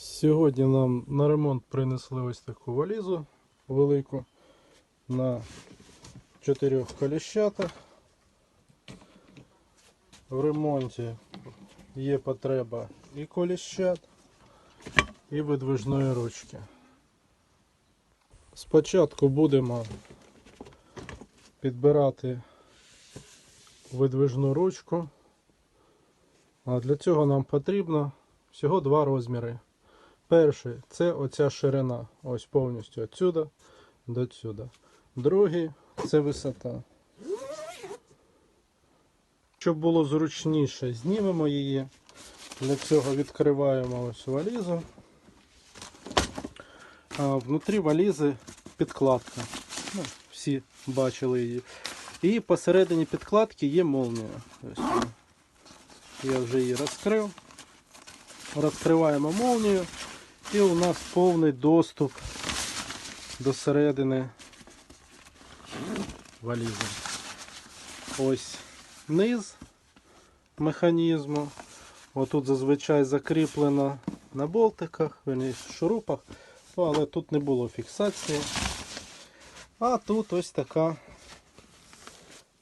Сьогодні нам на ремонт принесли ось таку валізу велику на чотирьох коліщатах. В ремонті є потреба і коліщат, і видвижної ручки. Спочатку будемо підбирати видвижну ручку. А для цього нам потрібно всього два розміри. Перший це оця ширина. Ось повністю отсюда до сюди. Другий це висота. Щоб було зручніше, знімемо її. Для цього відкриваємо ось валізу. А внутрі валізи підкладка. Ну, всі бачили її. І посередині підкладки є молнія. Ось. Я вже її розкрив. Розкриваємо молнію. І у нас повний доступ до середини валізи. Ось низ механізму. Отут зазвичай закріплено на болтиках, верніше, шурупах, але тут не було фіксації. А тут ось така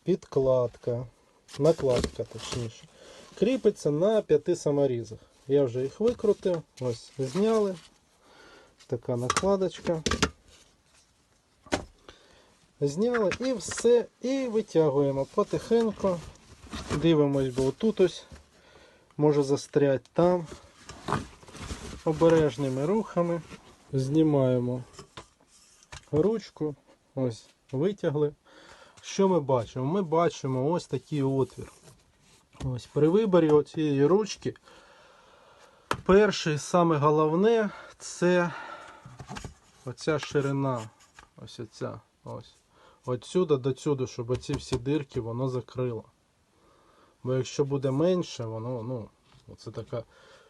підкладка, накладка точніше. Кріпиться на п'яти саморізах. Я вже їх викрутив, ось зняли. Така накладочка. Зняли і все, і витягуємо потихеньку. Дивимось, бо тут ось може застряти там. Обережними рухами. Знімаємо ручку, ось, витягли. Що ми бачимо? Ми бачимо ось такий отвір. Ось при виборі цієї ручки. Перше, і саме головне, це оця ширина. Ось оця. Ось. Отсюди до сюди, щоб оці всі дирки воно закрило. Бо якщо буде менше, воно, ну, це така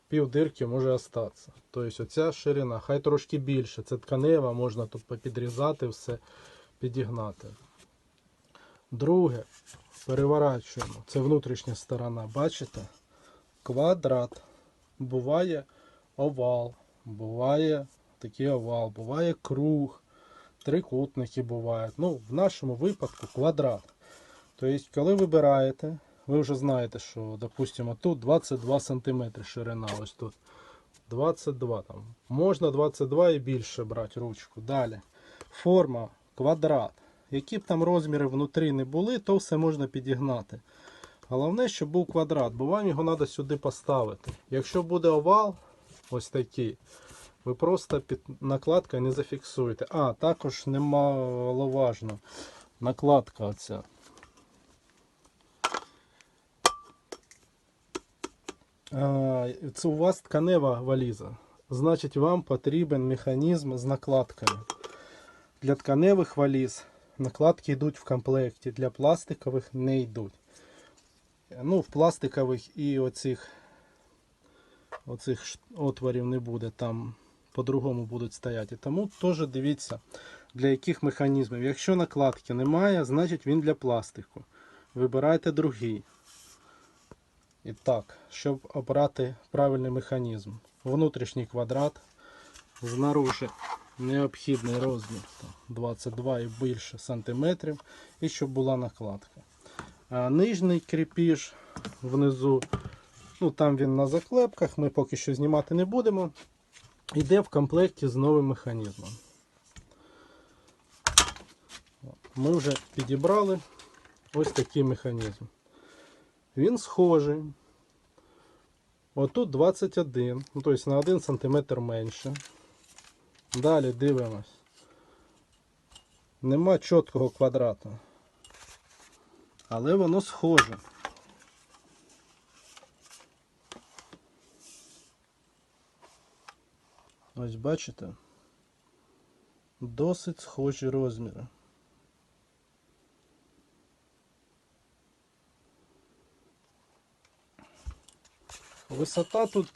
пів дирки може остатися. Тобто оця ширина, хай трошки більше. Це тканева, можна тут попідрізати все, підігнати. Друге, переворачуємо. Це внутрішня сторона, бачите? Квадрат. Буває овал, буває такий овал, буває круг, трикутники бувають. Ну, в нашому випадку квадрат. Тобто, коли вибираєте, ви вже знаєте, що, допустимо, тут 22 см ширина, ось тут. 22 там. Можна 22 і більше брати ручку. Далі. Форма квадрат. Які б там розміри внутрі не були, то все можна підігнати. Головне, щоб був квадрат, бо вам його треба сюди поставити. Якщо буде овал, ось такий, ви просто під накладкою не зафіксуєте. А, також немаловажно. Накладка оця. Це у вас тканева валіза. Значить, вам потрібен механізм з накладками. Для тканевих валіз накладки йдуть в комплекті, для пластикових не йдуть. Ну, в пластикових і оцих, оцих отворів не буде, там по-другому будуть стояти. Тому теж дивіться, для яких механізмів. Якщо накладки немає, значить він для пластику. Вибирайте другий. І так, щоб обрати правильний механізм. Внутрішній квадрат, знаружи необхідний розмір 22 і більше сантиметрів, і щоб була накладка. Нижній кріпіж внизу, ну там він на заклепках, ми поки що знімати не будемо. Йде в комплекті з новим механізмом. Ми вже підібрали ось такий механізм. Він схожий. Отут 21, ну, тобто на 1 см менше. Далі дивимось. Нема чіткого квадрата. Але воно схоже. Ось бачите? Досить схожі розміри. Висота тут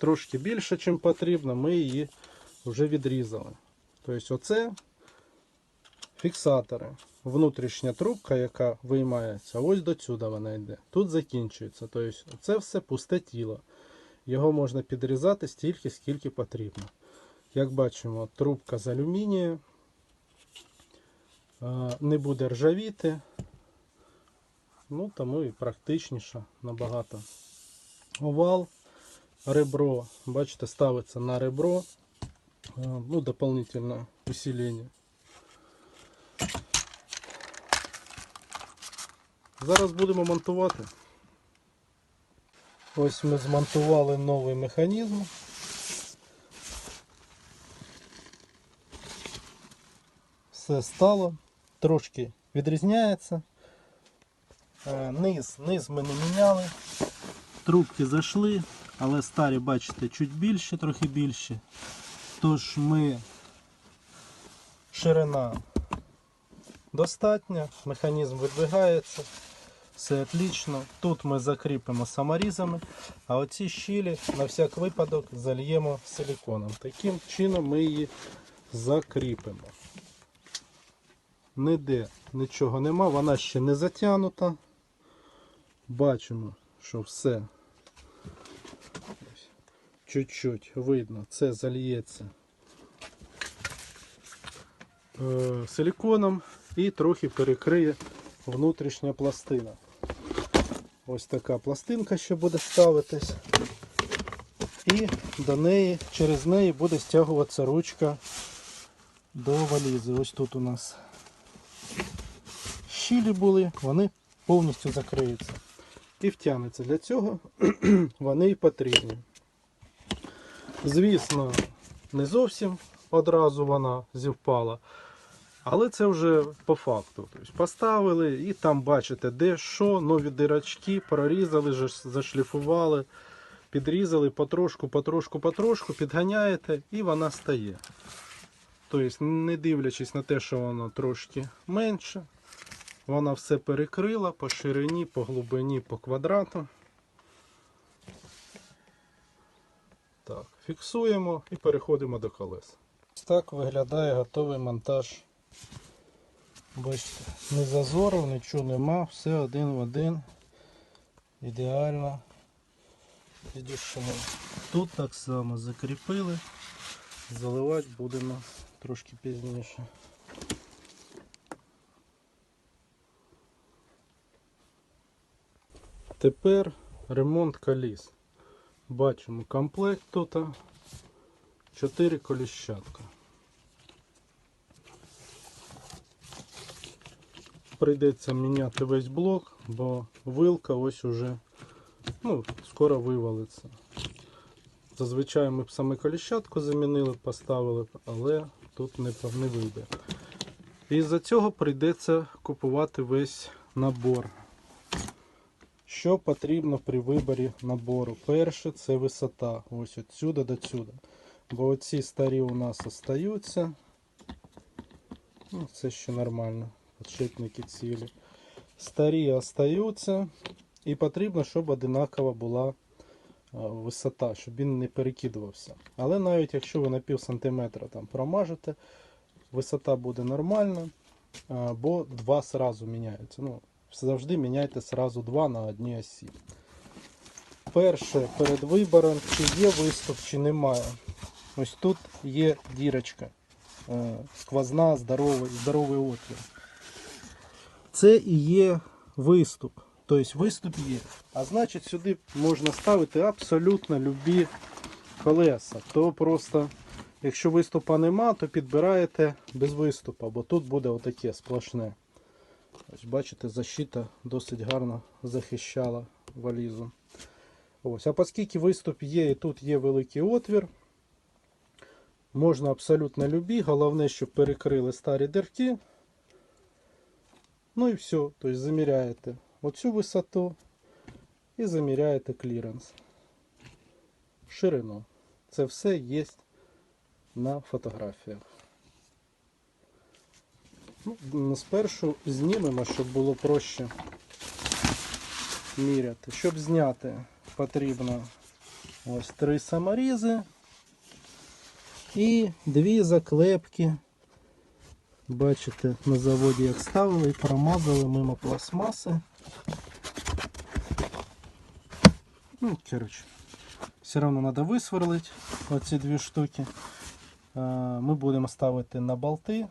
трошки більше, ніж потрібно, ми її вже відрізали. Тобто оце фіксатори. Внутрішня трубка, яка виймається, ось до сюди вона йде. Тут закінчується. Тобто це все пусте тіло. його можна підрізати стільки, скільки потрібно. Як бачимо, трубка з алюмінію, не буде ржавіти, ну тому і практичніше набагато. Овал, ребро, бачите, ставиться на ребро, ну, дополнительное усиление. Зараз будемо монтувати. Ось ми змонтували новий механізм. Все стало, трошки відрізняється. Е, Низ, низ ми не міняли. Трубки зайшли, але старі, бачите, чуть більше, трохи більше. Тож ми ширина достатня, механізм видвигається, все отлично. Тут ми закріпимо саморізами, а оці щілі на всяк випадок зальємо силіконом. Таким чином ми її закріпимо. Ніде нічого нема, вона ще не затягнута. Бачимо, що все чуть-чуть видно, це зальється е, силіконом і трохи перекриє внутрішня пластина. Ось така пластинка ще буде ставитись. І до неї, через неї буде стягуватися ручка до валізи. Ось тут у нас щілі були, вони повністю закриються. І втягнуться. Для цього вони і потрібні. Звісно, не зовсім одразу вона зівпала. Але це вже по факту. Тобто поставили і там бачите, де що, нові дирочки, прорізали, зашліфували, підрізали потрошку, потрошку, потрошку, підганяєте і вона стає. Тобто, не дивлячись на те, що воно трошки менше, вона все перекрила по ширині, по глибині, по квадрату. Так, фіксуємо і переходимо до колес. Ось так виглядає готовий монтаж. Бачите, не зазорів, нічого нема, все один в один. Ідеально. Підійшли. Тут так само закріпили. Заливати будемо трошки пізніше. Тепер ремонт коліс. Бачимо комплект тут. 4 коліщатка. Прийдеться міняти весь блок, бо вилка ось уже ну, скоро вивалиться. Зазвичай ми б саме коліщатку замінили, поставили, але тут не, не вийде. І з-за цього прийдеться купувати весь набор. Що потрібно при виборі набору? Перше це висота. Ось отсюда до сюди. Бо оці старі у нас остаються. Ну, це ще нормально. Подшипники цілі. Старі остаються. І потрібно, щоб одинакова була е, висота, щоб він не перекидувався. Але навіть якщо ви на пів сантиметра там промажете, висота буде нормальна, е, бо два сразу міняються. Ну, завжди міняйте сразу два на одній осі. Перше, перед вибором, чи є виступ, чи немає. Ось тут є дірочка. е, Сквозна, здоровий, здоровий отвір. Це і є виступ. Тобто виступ є. А значить сюди можна ставити абсолютно любі колеса. То просто, якщо виступа нема, то підбираєте без виступа, бо тут буде отаке сплошне. Ось бачите, защита досить гарно захищала валізу. Ось, а оскільки виступ є і тут є великий отвір, можна абсолютно любі, головне, щоб перекрили старі дірки. Ну і все, тобто заміряєте оцю висоту і заміряєте кліренс. Ширину. Це все є на фотографіях. Ну, спершу знімемо, щоб було проще міряти. Щоб зняти, потрібно ось три саморізи і дві заклепки. Бачите, на заводі як ставили і промазали мимо пластмаси. Ну, коротше, все одно треба висверлити оці дві штуки. Е, Ми будемо ставити на болти.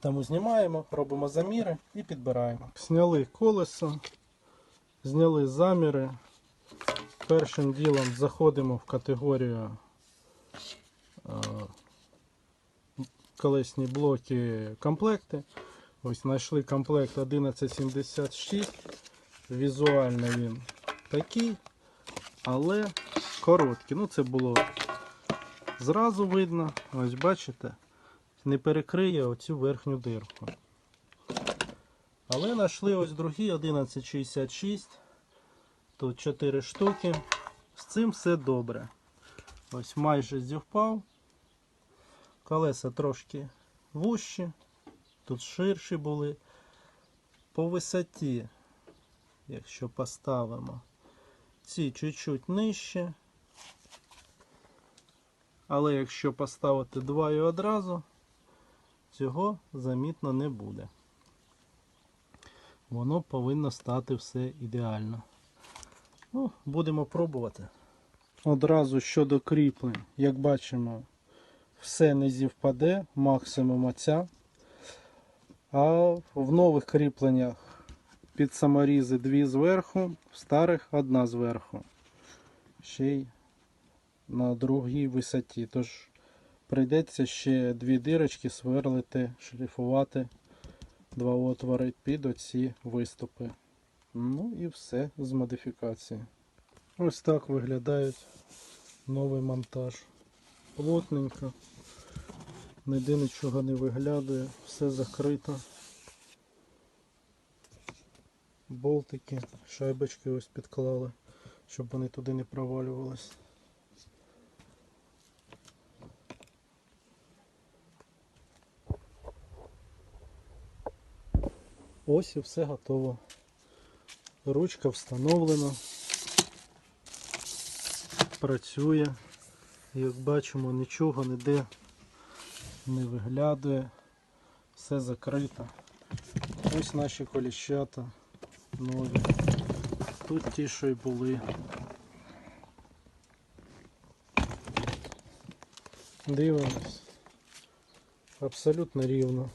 Тому знімаємо, робимо заміри і підбираємо. Зняли колесо, зняли заміри. Першим ділом заходимо в категорію е, колесні блоки комплекти. Ось знайшли комплект 1176. Візуально він такий, але короткий. Ну, це було зразу видно. Ось бачите, не перекриє оцю верхню дирку. Але знайшли ось другі 1166. Тут 4 штуки. З цим все добре. Ось майже зівпав. Колеса трошки вущі, тут ширші були. По висоті, якщо поставимо, ці чуть-чуть нижче. Але якщо поставити два і одразу, цього замітно не буде. Воно повинно стати все ідеально. Ну, будемо пробувати. Одразу щодо кріплень, як бачимо, все не зівпаде, максимум оця. А в нових кріпленнях під саморізи дві зверху, в старих одна зверху. Ще й на другій висоті. Тож прийдеться ще дві дирочки сверлити, шліфувати два отвори під оці виступи. Ну і все з модифікації. Ось так виглядає новий монтаж. Плотненько. Ніде нічого не виглядає, все закрито. Болтики, шайбочки ось підклали, щоб вони туди не провалювались. Ось і все готово. Ручка встановлена. Працює. Як бачимо, нічого ніде не виглядає. Все закрито. Ось наші коліщата нові. Тут ті, що й були. Дивимось. Абсолютно рівно.